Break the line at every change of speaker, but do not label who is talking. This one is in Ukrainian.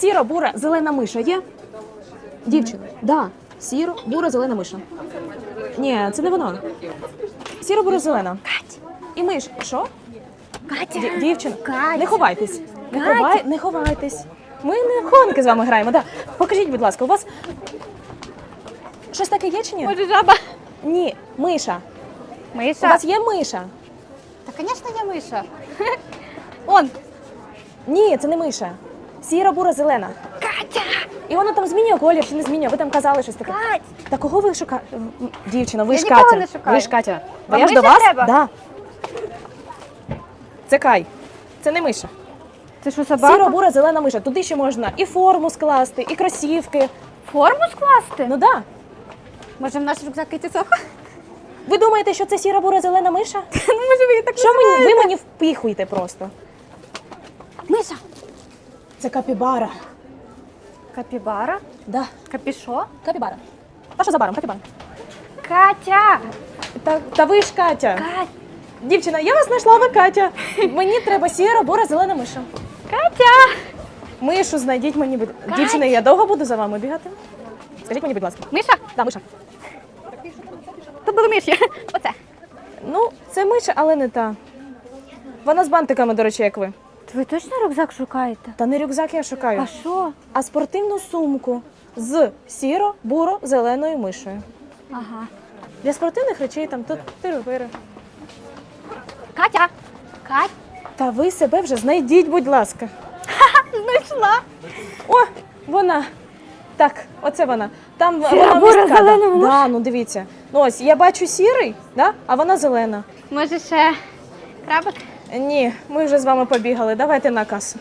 Сіро, бура, зелена миша є? Дівчина. Да. Сіро, бура, зелена миша. Ні, це не воно. Сіро, бура, зелена. Кать. І миш. Що?
Катя.
Ді- Дівчина.
Катя.
Не ховайтесь. Не,
Катя.
ховай, не ховайтесь. Ми не хованки з вами граємо. Да. Покажіть, будь ласка, у вас щось таке є чи ні?
Може, жаба?
Ні, миша. У
Миша?
вас є миша?
Та, звісно, я миша. Он.
Ні, це не миша. Сіра, бура, зелена.
Катя!
І вона там змінює колір чи не змінює. Ви там казали щось таке.
Кать!
Та кого ви шукаєте? Дівчина, ви
Я
ж
нікого
Катя.
не шукаю.
Ви ж Катя.
Вам
я ж до
миша
вас?
треба?
Да. Це Кай. Це не миша.
Це що, собака?
Сіра, бура, зелена миша. Туди ще можна і форму скласти, і кросівки.
Форму скласти?
Ну да.
Може, в наш рюкзак і цього?
Ви думаєте, що це сіра, бура, зелена миша?
Ну, може, ви її так
Що мені? Ви мені впіхуєте просто.
Миша.
Це капібара.
Капібара?
Да.
Капішо?
Капібара. Та що за баром? Капібара.
Катя!
Та, та ви ж Катя.
Катя!
Дівчина, я вас знайшла, ви Катя. Мені треба сіра, бура, зелена миша.
Катя!
Мишу знайдіть мені. будь- Дівчина, я довго буду за вами бігати? Скажіть мені, будь ласка.
Миша?
Да, миша.
То були миші. Оце.
Ну, це миша, але не та. Вона з бантиками, до речі, як ви.
Ви точно рюкзак шукаєте?
Та не рюкзак я шукаю,
А що?
а спортивну сумку з сіро, буро, зеленою мишею.
Ага.
Для спортивних речей там тут тири-вири.
Катя! Кать!
Та ви себе вже знайдіть, будь ласка.
Знайшла!
О, вона. Так, оце вона. Там
Сіра,
вона
бура, зелена
да. Да, ну дивіться. Ну ось я бачу сірий, да? а вона зелена.
Може, ще крабик?
Ні, ми вже з вами побігали. Давайте на касу.